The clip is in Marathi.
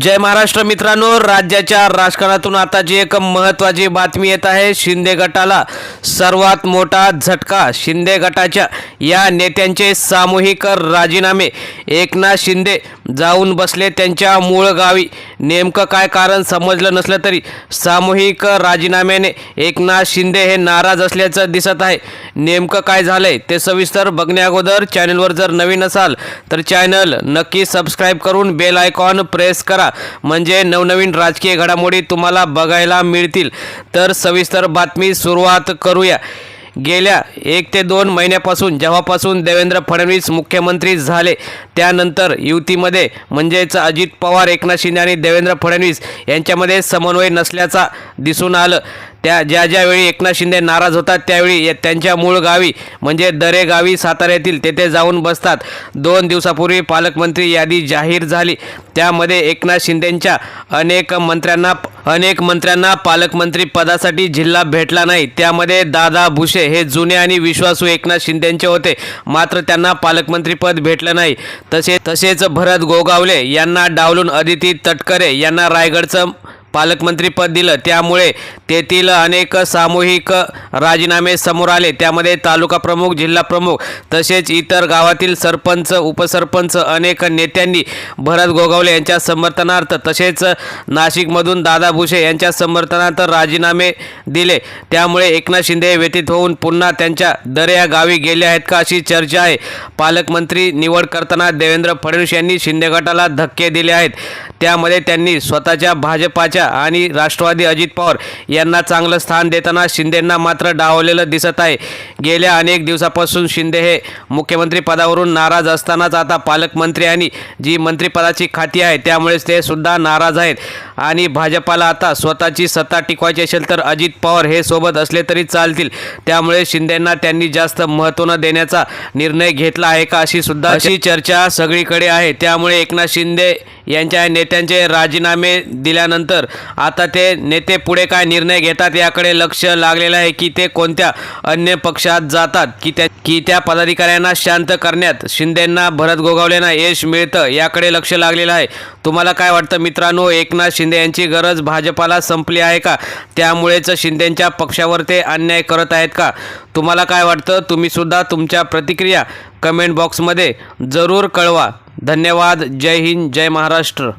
जय महाराष्ट्र मित्रांनो राज्याच्या राजकारणातून आताची एक महत्त्वाची बातमी येत आहे शिंदे गटाला सर्वात मोठा झटका. शिंदे गटाच्या या नेत्यांचे सामूहिक राजीनामे. एकनाथ शिंदे जाऊन बसले त्यांच्या मूळ गावी. नेमकं काय कारण समजलं नसलं तरी सामूहिक राजीनाम्याने एकनाथ शिंदे हे नाराज असल्याचं दिसत आहे. नेमकं काय झालंय ते सविस्तर बघण्याअगोदर चॅनलवर जर नवीन असाल तर चॅनल नक्की सबस्क्राईब करून बेल आयकॉन प्रेस करा. म्हणजे नवनवीन राजकीय घडामोडी तुम्हाला बघायला मिळतील. तर सविस्तर बातमी सुरुवात करूया. गेल्या एक ते दोन महिन्यापासून जेव्हापासून देवेंद्र फडणवीस मुख्यमंत्री झाले त्यानंतर युतीमध्ये म्हणजेच अजित पवार एकनाथ शिंदे आणि देवेंद्र फडणवीस यांच्यामध्ये समन्वय नसल्याचा दिसून आलं. त्या ज्या ज्यावेळी एकनाथ शिंदे नाराज होतात त्यावेळी त्यांच्या मूळ गावी म्हणजे दरे गावी सातारा तेथे जाऊन बसतात. दोन दिवसापूर्वी पालकमंत्री यादी जाहीर झाली. त्यामध्ये एकनाथ शिंदेंच्या अनेक मंत्र्यांना अनेक मंत्र्यांना पालकमंत्री पदासाठी जिल्हा भेटला नाही. त्यामध्ये दादा भुसे हे जुने आणि विश्वासू एकनाथ शिंदेचे होते. मात्र त्यांना पालकमंत्रीपद भेटलं नाही. तसे तसेच भरत गोगावले यांना डावलून अदिती तटकरे यांना रायगडचं पालकमंत्रीपद दिलं. त्यामुळे तेथील अनेक सामूहिक राजीनामे समोर आले. त्यामध्ये तालुका प्रमुख जिल्हा प्रमुख तसेच इतर गावातील सरपंच उपसरपंच अनेक नेत्यांनी भरत गोगावले यांच्या समर्थनार्थ तसेच नाशिकमधून दादा भुसे यांच्या समर्थनार्थ राजीनामे दिले. त्यामुळे एकनाथ शिंदे व्यतीत होऊन पुन्हा त्यांच्या दर्या गावी गेले आहेत का अशी चर्चा आहे. पालकमंत्री निवड करताना देवेंद्र फडणवीस यांनी शिंदे गटाला धक्के दिले आहेत. त्यामध्ये त्यांनी स्वतःच्या भाजपाच्या आणि राष्ट्रवादी अजित पवार यांना चांगलं स्थान देताना शिंदेंना मात्र डावलेलं दिसत आहे. गेल्या अनेक दिवसापासून शिंदे हे मुख्यमंत्री पदावरून नाराज असतानाच आता पालकमंत्री आणि जी मंत्रिपदाची खाती आहे त्यामुळेच ते सुद्धा नाराज आहेत. आणि भाजपाला आता स्वतःची सत्ता टिकवायची असेल तर अजित पवार हे सोबत असले तरी चालतील. त्यामुळे शिंदेंना त्यांनी जास्त महत्त्व न देण्याचा निर्णय घेतला आहे का अशी सुद्धा अशी चर्चा सगळीकडे आहे. त्यामुळे एकनाथ शिंदे यांच्या नेत्यांचे राजीनामे दिल्यानंतर आता ते नेते पुढे काय निर्णय घेतात याकडे लक्ष लागलेलं आहे की ते कोणत्या अन्य पक्षात जातात की त्या की त्या पदाधिकाऱ्यांना शांत करण्यात शिंदेंना भरत गोगावलेंना यश मिळतं याकडे लक्ष लागलेलं आहे. तुम्हाला काय वाटतं मित्रांनो? एकनाथ शिंदे यांची गरज भाजपाला संपली आहे का? त्यामुळेच शिंदेंच्या पक्षावर ते अन्याय करत आहेत का? तुम्हाला काय वाटतं? तुम्हीसुद्धा तुमच्या प्रतिक्रिया कमेंट बॉक्समध्ये जरूर कळवा. धन्यवाद. जय हिंद. जय महाराष्ट्र.